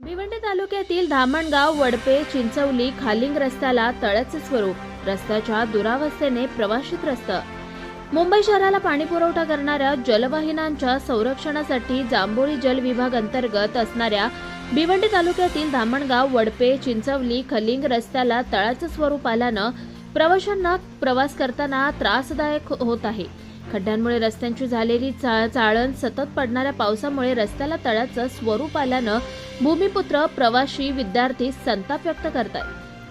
भिवंडी तालुक्यातील धामणगाव वडपे चिंचवली खालिंग रस्त्याला तळ्याचे स्वरूप. रस्त्याच्या दुरावस्थेने प्रवाशी त्रस्त मुंबई शहराला पाणी पुरवठा करणाऱ्या जलवाहिन्यांच्या संरक्षणासाठी जांभोळी जल विभाग अंतर्गत असणाऱ्या भिवंडी तालुक्यातील धामणगाव वडपे चिंचवली खलिंग रस्त्याला तळाचं स्वरूप आल्यानं प्रवाशांना प्रवास करताना त्रासदायक होत आहे. खड्ड्यांमुळे रस्त्यांची झालेली चा- चाळण सतत पडणाऱ्या पावसामुळे रस्त्याला तळाचं स्वरूप आल्यानं भूमिपुत्र प्रवासी विद्यार्थी संताप व्यक्त करतात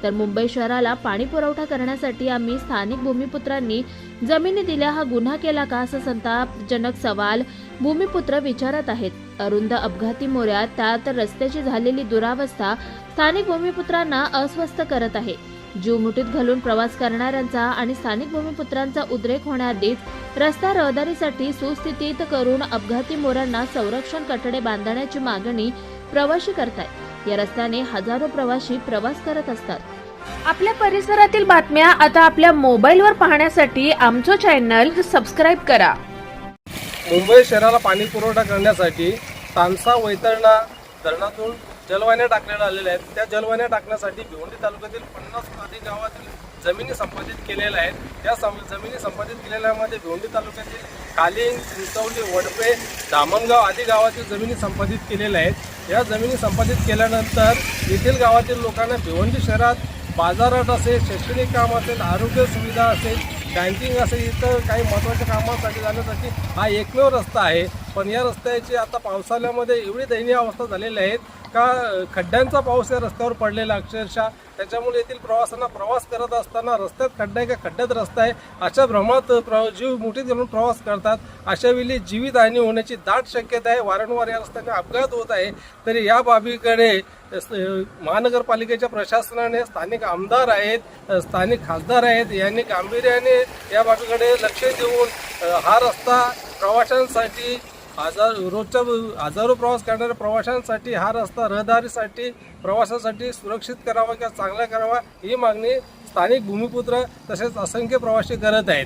तर मुंबई शहराला पाणी पुरवठा करण्यासाठी आम्ही स्थानिक भूमिपुत्रांनी जमिनी दिल्या हा गुन्हा केला का असा संतापजनक सवाल भूमिपुत्र विचारत आहेत. अरुंद अपघाती मोऱ्यात त्यात रस्त्याची झालेली दुरावस्था स्थानिक भूमिपुत्रांना अस्वस्थ करत आहे. जीव मुठीत घालून प्रवास करणाऱ्यांचा आणि स्थानिक भूमिपुत्रांचा उद्रेक होण्याआधीच रस्ता रहदारीसाठी सुस्थितीत करून अपघाती मोरांना संरक्षण कठडे बांधण्याची मागणी प्रवासी करतायत. या रस्त्याने हजारो प्रवासी प्रवास करत असतात. आपल्या परिसरातील बातम्या आता आपल्या मोबाईलवर पाहण्यासाठी आमचं चॅनल सबस्क्राईब करा. मुंबई शहराला पाणी पुरवठा करण्यासाठी तानसा वैतरणा धरणातून जलवाहिन्या टाकण्यात आलेल्या आहेत. त्या जलवाहिन्या टाकण्यासाठी भिवंडी तालुक्यातील पन्नास अधिक गावातील जमिनी संपादित केलेल्या आहेत. त्या सं जमिनी संपादित केलेल्यामध्ये भिवंडी तालुक्यातील कालिंग चिंचवली वडपे धामणगाव आदी गावातील जमिनी संपादित केलेल्या आहेत. या जमिनी संपादित केल्यानंतर येथील गावातील लोकांना भिवंडी शहरात बाजारात असेल शैक्षणिक काम असेल आरोग्य सुविधा असेल बँकिंग असेल इतर काही महत्त्वाच्या कामासाठी जाण्यासाठी हा एकमेव रस्ता आहे. पण या रस्त्याची आता पावसाळ्यामध्ये एवढी दयनीय अवस्था झालेली आहेत का खड्ड्यांचा पाऊस या रस्त्यावर पडलेला अक्षरशः. त्याच्यामुळे येथील प्रवाशांना प्रवास करत असताना रस्त्यात खड्डा आहे का खड्ड्यात रस्ता आहे. अशा भ्रमात प्र जीव मुठीत घालून प्रवास करतात. अशा वेळी जीवितहानी होण्याची दाट शक्यता आहे. वारंवार या रस्त्याने अपघात होत आहे. तरी या बाबीकडे महानगरपालिकेच्या प्रशासनाने स्थानिक आमदार आहेत स्थानिक खासदार आहेत यांनी गांभीर्याने या बाबीकडे लक्ष देऊन हा रस्ता प्रवाशांसाठी हजार रोजच्या हजारो प्रवास करणाऱ्या प्रवाशांसाठी हा रस्ता रहदारीसाठी प्रवासासाठी सुरक्षित करावा किंवा चांगला करावा ही मागणी स्थानिक भूमिपुत्र तसेच असंख्य प्रवासी करत आहेत.